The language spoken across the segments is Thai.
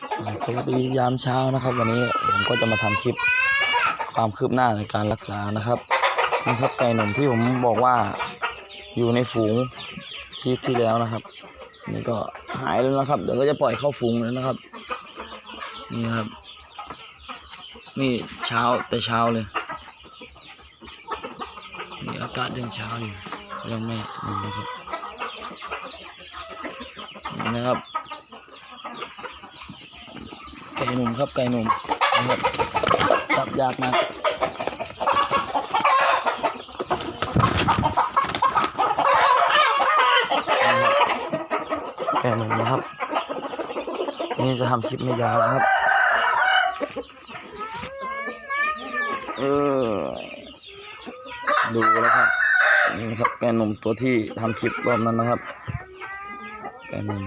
สวัสดียามเช้านะครับ วันนี้ผมก็จะมาทำคลิปความคืบหน้าในการรักษานะครับนะครับไก่หนุ่มที่ผมบอกว่าอยู่ในฝูงคลิปที่แล้วนะครับ นี่ก็หายแล้วนะครับเดี๋ยวก็จะปล่อยเข้าฝูงแล้วนะครับ นี่ครับ นี่เช้าแต่เช้าเลยนี่อากาศยังเช้าอยู่ยังไม่นี่นะครับนะครับ ไก่หนุ่มครับไก่หนุ่มนะครับจับยากมากไก่หนุ่มนะครับ นี่จะทำคลิปไม่ยาวนะครับ เออ ดูแล้วครับนี่ครับแกหนุ่มตัวที่ทำคลิปรอบนั้นนะครับแกหนุ่ม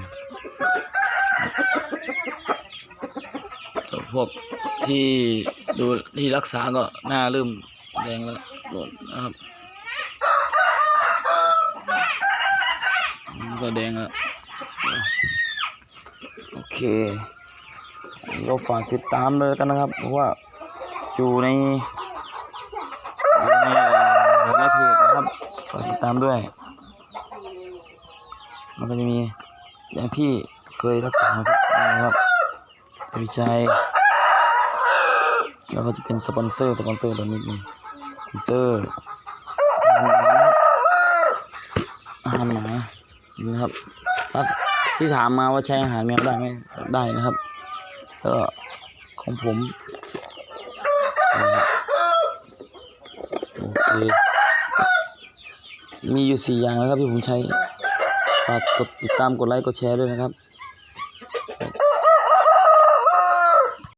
พวกที่ดูที่รักษาก็หน้าเริ่มแดงแล้วนนะครับก็แดงแล้วโอเคก็ฝากติดตามเลยกันนะครับ เพราะว่าอยู่ในอยู่ในในเพจนะครับฝากติดตามด้วย มันก็จะมีอย่างที่เคยรักษานะครับวิชัย แล้วก็จะเป็นสปอนเซอร์สปอนเซอร์ตัวนิดนึงสปอนเซอร์อาหารหมานะครับถ้าที่ถามมาว่าใช้อาหารแมวได้ไหมได้นะครับ ก็ของผมโอเคมีอยู่สี่อย่างนะครับที่ผมใช้ฝากกดติดตามกดไลค์กดแชร์ด้วยนะครับ